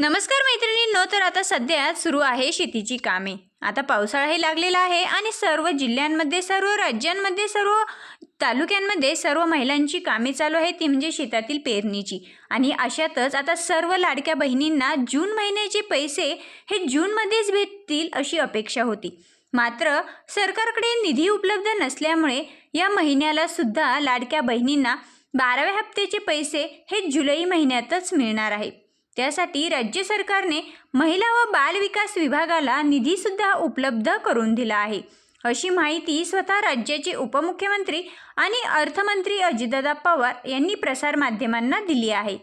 नमस्कार मैत्रिणींनो तर आता सध्या सुरू आहे शेतीची कामे. आता पावसाळाही लागलेला आहे आणि सर्व जिल्ह्यांमध्ये सर्व राज्यांमध्ये सर्व तालुक्यांमध्ये सर्व महिलांची कामे चालू आहे ती म्हणजे शेतातील पेरणीची. आणि अशातच आता सर्व लाडक्या बहिणींना जून महिन्याचे पैसे हे जूनमध्येच भेटतील अशी अपेक्षा होती. मात्र सरकारकडे निधी उपलब्ध नसल्यामुळे या महिन्याला सुद्धा लाडक्या बहिणींना बाराव्या हप्त्याचे पैसे हे जुलै महिन्यातच मिळणार आहे. त्यासाठी राज्य सरकारने महिला व बाल विकास विभागाला निधीसुद्धा उपलब्ध करून दिला आहे. अशी माहिती स्वतः राज्याचे उपमुख्यमंत्री आणि अर्थमंत्री अजितदादा पवार यांनी प्रसारमाध्यमांना दिली आहे.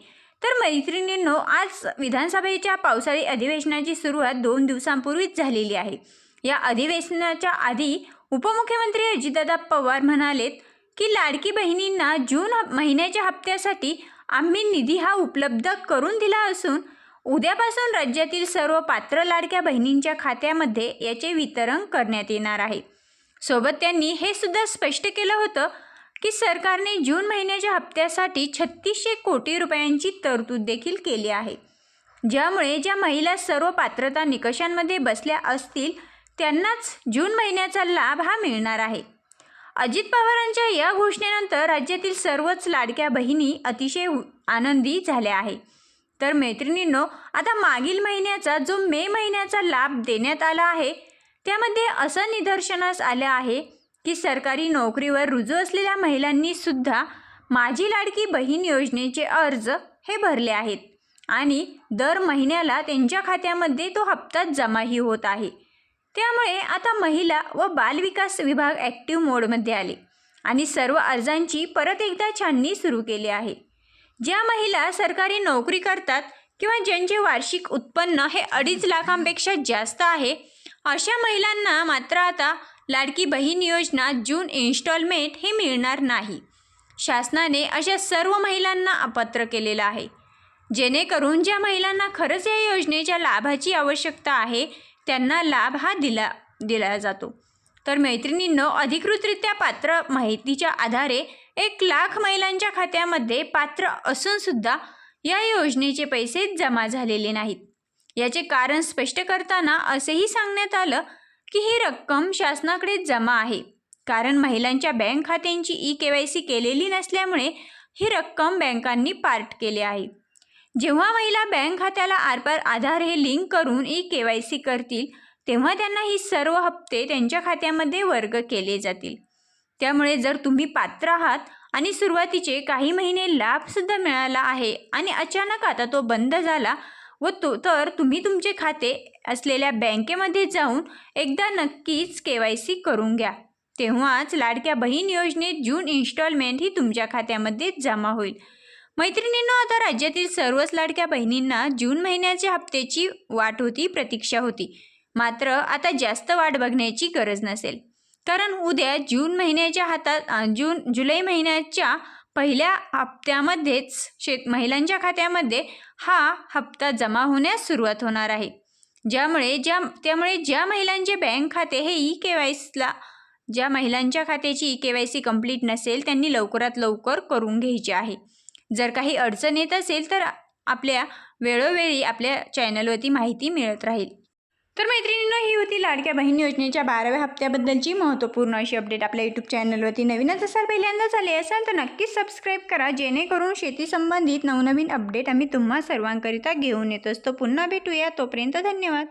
तर मैत्रिणींनो आज विधानसभेच्या पावसाळी अधिवेशनाची सुरुवात दोन दिवसांपूर्वीच झालेली आहे. या अधिवेशनाच्या आधी उपमुख्यमंत्री अजितदादा पवार म्हणालेत की लाडकी बहिणींना जून महिन्याच्या हप्त्यासाठी आम्ही निधी हा उपलब्ध करून दिला असून उद्यापासून राज्यातील सर्व पात्र लाडक्या बहिणींच्या खात्यामध्ये याचे वितरण करण्यात येणार आहे. सोबत त्यांनी हे सुद्धा स्पष्ट केलं होतं की सरकारने जून महिन्याच्या हप्त्यासाठी छत्तीसशे कोटी रुपयांची तरतूद देखील केली आहे. ज्यामुळे ज्या महिला सर्व पात्रता निकषांमध्ये बसल्या असतील त्यांनाच जून महिन्याचा लाभ हा मिळणार आहे. अजित पवारांच्या या घोषणेनंतर राज्यातील सर्वच लाडक्या बहिणी अतिशय आनंदी झाल्या आहे तर मैत्रिणींनो आता मागील महिन्याचा जो मे महिन्याचा लाभ देण्यात आला आहे त्यामध्ये असं निदर्शनास आलं आहे की सरकारी नोकरीवर रुजू असलेल्या महिलांनी सुद्धा माझी लाडकी बहीण योजनेचे अर्ज हे भरले आहेत आणि दर महिन्याला त्यांच्या खात्यामध्ये तो हप्ताच जमाही होत आहे. त्यामुळे आता महिला व बालविकास विभाग ॲक्टिव्ह मोडमध्ये आले आणि सर्व अर्जांची परत एकदा छाननी सुरू केली आहे. ज्या महिला सरकारी नोकरी करतात किंवा ज्यांचे वार्षिक उत्पन्न हे अडीच लाखांपेक्षा जास्त आहे अशा महिलांना मात्र आता लाडकी बहीण योजना जून इन्स्टॉलमेंट हे मिळणार नाही. शासनाने अशा सर्व महिलांना अपात्र केलेलं आहे. जेणेकरून ज्या महिलांना खरंच या योजनेच्या लाभाची आवश्यकता आहे त्यांना लाभ हा दिला दिला जातो. तर मैत्रिणींनो अधिकृतरित्या पात्र माहितीच्या आधारे एक लाख महिलांच्या खात्यामध्ये पात्र असूनसुद्धा या योजनेचे पैसे जमा झालेले नाहीत. याचे कारण स्पष्ट करताना असेही सांगण्यात आलं की ही रक्कम शासनाकडे जमा आहे. कारण महिलांच्या बँक खात्यांची ई के वाय सी केलेली नसल्यामुळे ही रक्कम बँकांनी पार्ट केली आहे. जेव्हा महिला बँक खात्याला आरपार आधार हे लिंक करून ई के वाय सी करतील तेव्हा त्यांना ही सर्व हप्ते त्यांच्या खात्यामध्ये वर्ग केले जातील. त्यामुळे जर तुम्ही पात्र आहात आणि सुरुवातीचे काही महिने लाभसुद्धा मिळाला आहे आणि अचानक आता तो बंद झाला व तो तर तुम्ही तुमचे खाते असलेल्या बँकेमध्ये जाऊन एकदा नक्कीच के वाय सी करून घ्या. तेव्हाच लाडक्या बहीण योजनेत जून इन्स्टॉलमेंट ही तुमच्या खात्यामध्ये जमा होईल. मैत्रिणींनो आता राज्यातील सर्वच लाडक्या बहिणींना जून महिन्याच्या हप्त्याची वाट होती प्रतीक्षा होती. मात्र आता जास्त वाट बघण्याची गरज नसेल. कारण उद्या जून महिन्याच्या हातात जून जुलै महिन्याच्या पहिल्या हप्त्यामध्येच शेत महिलांच्या खात्यामध्ये हा हप्ता जमा होण्यास सुरुवात होणार आहे. ज्यामुळे ज्या त्यामुळे ज्या महिलांचे बँक खाते हे ई के वाय सीला ज्या महिलांच्या खात्याची E K Y C complete नसेल त्यांनी लवकरात लवकर करून घ्यायचे आहे. जर काही अडचण येत असेल तर आपल्या वेळोवेळी आपल्या चॅनलवरती माहिती मिळत राहील. तर मैत्रिणींनो ही होती लाडक्या बहीण योजनेच्या बाराव्या हप्त्याबद्दलची महत्त्वपूर्ण अशी अपडेट आपल्या यूट्यूब चॅनलवरती नवीनच असाल पहिल्यांदा झाले असाल तर नक्कीच सबस्क्राईब करा जेणेकरून शेती संबंधित नवनवीन अपडेट आम्ही तुम्हा सर्वांकरिता घेऊन येत असतो. पुन्हा भेटूया तोपर्यंत धन्यवाद.